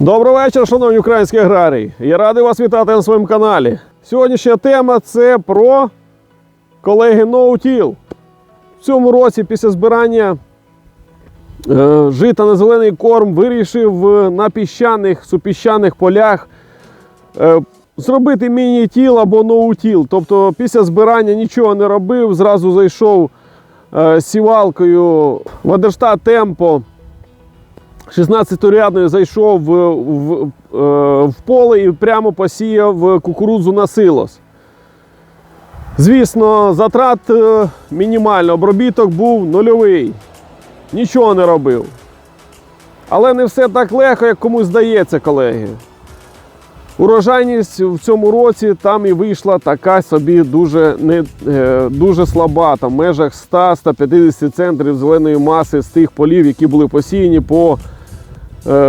Добрий вечір, шановні українські аграрії. Я радий вас вітати на своєму каналі. Сьогоднішня тема це про колеги ноутіл. В цьому році після збирання е, жита на зелений корм вирішив на піщаних, супіщаних полях е, зробити міні-тіл або ноутіл. Тобто після збирання нічого не робив, зразу зайшов е, сівалкою в Адерштат Темпо 16-рядною зайшов в, в, е, в поле і прямо посіяв кукурудзу на силос. Звісно, затрат е, мінімально, обробіток був нульовий. Нічого не робив. Але не все так легко, як комусь здається, колеги. Урожайність в цьому році там і вийшла така собі дуже, не, е, дуже слаба, там в межах 100-150 центрів зеленої маси з тих полів, які були посіяні по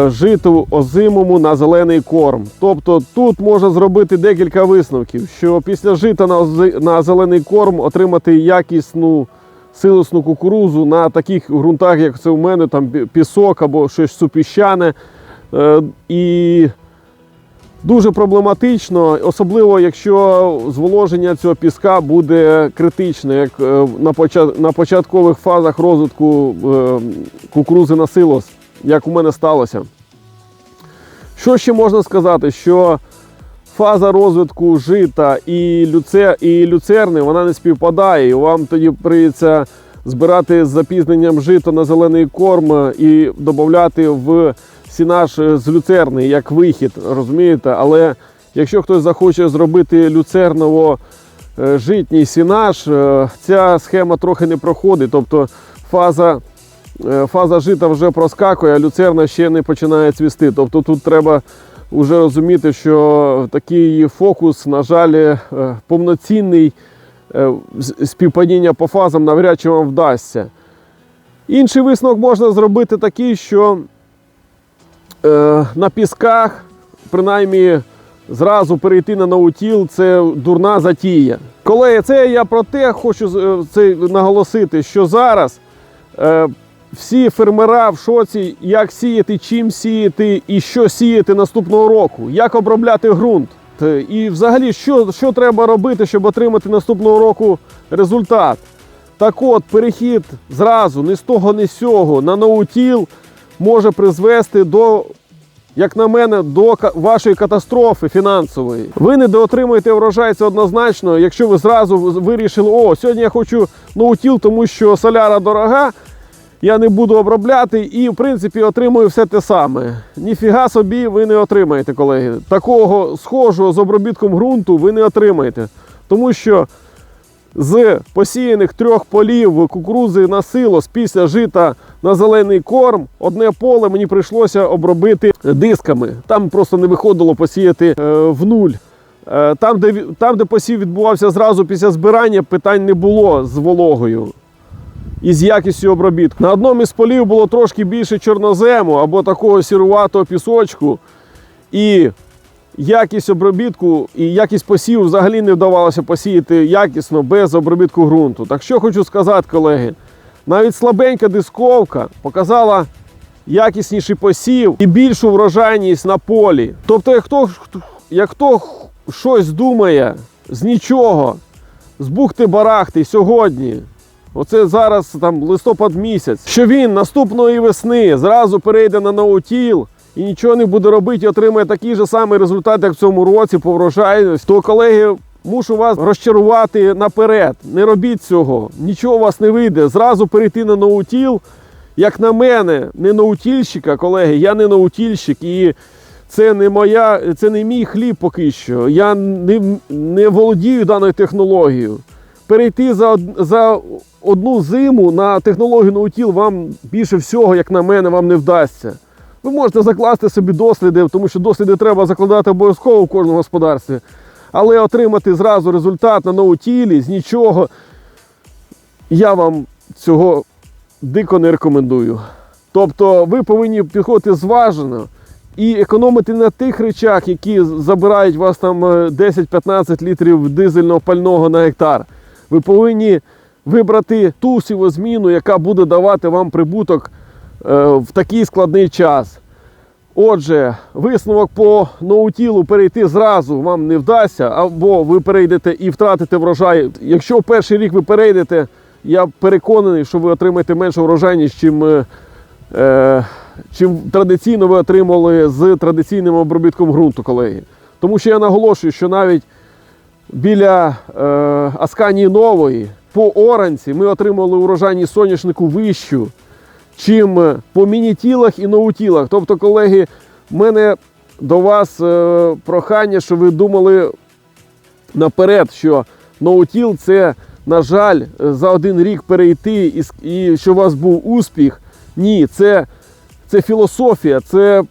житу озимому на зелений корм. Тобто тут можна зробити декілька висновків, що після жита на, зелений корм отримати якісну силосну кукурузу на таких ґрунтах, як це у мене, там пісок або щось супіщане. Е, і дуже проблематично, особливо якщо зволоження цього піска буде критичне, як е, на, початкових фазах розвитку е, кукурузи на силос, як у мене сталося. Що ще можна сказати? Що фаза розвитку жита і, люце, і люцерни вона не співпадає, і вам тоді прийдеться збирати з запізненням жито на зелений корм і додати в сінаж з люцерни як вихід, розумієте? Але якщо хтось захоче зробити люцерново е, житній сінаж, е, ця схема трохи не проходить. Тобто фаза, е, фаза жита вже проскакує, а люцерна ще не починає цвісти. Тобто тут треба вже розуміти, що такий фокус, на жаль, е, повноцінний е, співпадіння по фазам навряд чи вам вдасться. Інший висновок можна зробити такий, що е, на пісках, принаймні, зразу перейти на наутіл це дурна затія. Колеги, це я про те хочу е, наголосити, що зараз е, всі фермера в шоці, як сіяти, чим сіяти і що сіяти наступного року, як обробляти ґрунт. І взагалі, що, що треба робити, щоб отримати наступного року результат. Так от, перехід зразу, ні з того, ні з сього на ноутіл може призвести до, як на мене, до вашої катастрофи фінансової. Ви не доотримуєте врожай, це однозначно, якщо ви зразу вирішили, о, сьогодні я хочу ноутіл, тому що соляра дорога, я не буду обробляти і, в принципі, отримую все те саме. Ніфіга собі ви не отримаєте, колеги. Такого схожого з обробітком ґрунту ви не отримаєте. Тому що з посіяних трьох полів кукурузи на силос після жита на зелений корм, одне поле мені прийшлося обробити дисками. Там просто не виходило посіяти е, в нуль. Е, Там де, там, де посів відбувався зразу після збирання, питань не було з вологою і з якістю обробітку. На одному із полів було трошки більше чорнозему або такого сіруватого пісочку. І якість обробітку і якість посіву взагалі не вдавалося посіяти якісно без обробітку ґрунту. Так що хочу сказати, колеги, навіть слабенька дисковка показала якісніший посів і більшу врожайність на полі. Тобто, як хто, як хто щось думає з нічого, з бухти-барахти сьогодні, Оце зараз там листопад місяць. Що він наступної весни зразу перейде на ноутіл і нічого не буде робити, і отримає такий же самий результат, як в цьому році по врожайності, то колеги. Мушу вас розчарувати наперед. Не робіть цього, нічого у вас не вийде. Зразу перейти на ноутіл. Як на мене, не ноутільщика, колеги, я не ноутільщик, і це не моя, це не мій хліб поки що. Я не, не володію даною технологією перейти за, за одну зиму на технологію наутіл вам більше всього, як на мене, вам не вдасться. Ви можете закласти собі досліди, тому що досліди треба закладати обов'язково в кожному господарстві. Але отримати зразу результат на ноутілі з нічого, я вам цього дико не рекомендую. Тобто ви повинні підходити зважено і економити на тих речах, які забирають у вас там е, 10-15 літрів дизельного пального на гектар. Ви повинні вибрати ту сівозміну, яка буде давати вам прибуток е, в такий складний час. Отже, висновок по ноутілу перейти зразу вам не вдасться, або ви перейдете і втратите врожай. Якщо в перший рік ви перейдете, я переконаний, що ви отримаєте менше врожайність, чим, е, е, чим традиційно ви отримали з традиційним обробітком ґрунту, колеги. Тому що я наголошую, що навіть біля е, Асканії Нової по оранці ми отримали урожайність соняшнику вищу, чим е, по мінітілах і ноутілах. Тобто, колеги, в мене до вас е, прохання, щоб ви думали наперед, що ноутіл це, на жаль, за один рік перейти і, і що у вас був успіх. Ні, це, це філософія, це,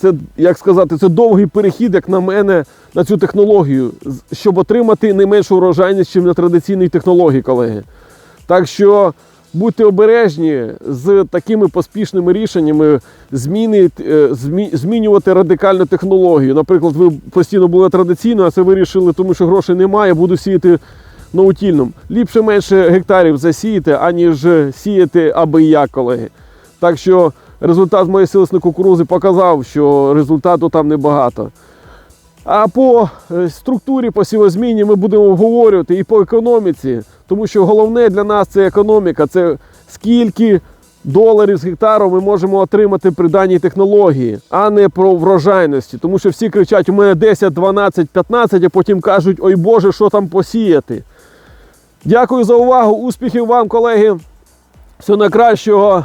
це, як сказати, це довгий перехід, як на мене, на цю технологію, щоб отримати не меншу урожайність, ніж на традиційній технології, колеги. Так що будьте обережні з такими поспішними рішеннями зміни, е, змі- змінювати радикальну технологію. Наприклад, ви постійно були традиційно, а це вирішили, тому що грошей немає, буду сіяти наутільном. Ліпше менше гектарів засіяти, аніж сіяти аби як, колеги. Так що результат моєї силосної кукурузи показав, що результату там небагато. А по е, структурі, по сівозміні ми будемо обговорювати і по економіці, тому що головне для нас це економіка, це скільки доларів з гектару ми можемо отримати при даній технології, а не про врожайності. Тому що всі кричать: у мене 10, 12, 15, а потім кажуть, ой Боже, що там посіяти. Дякую за увагу, успіхів вам, колеги. Всього найкращого.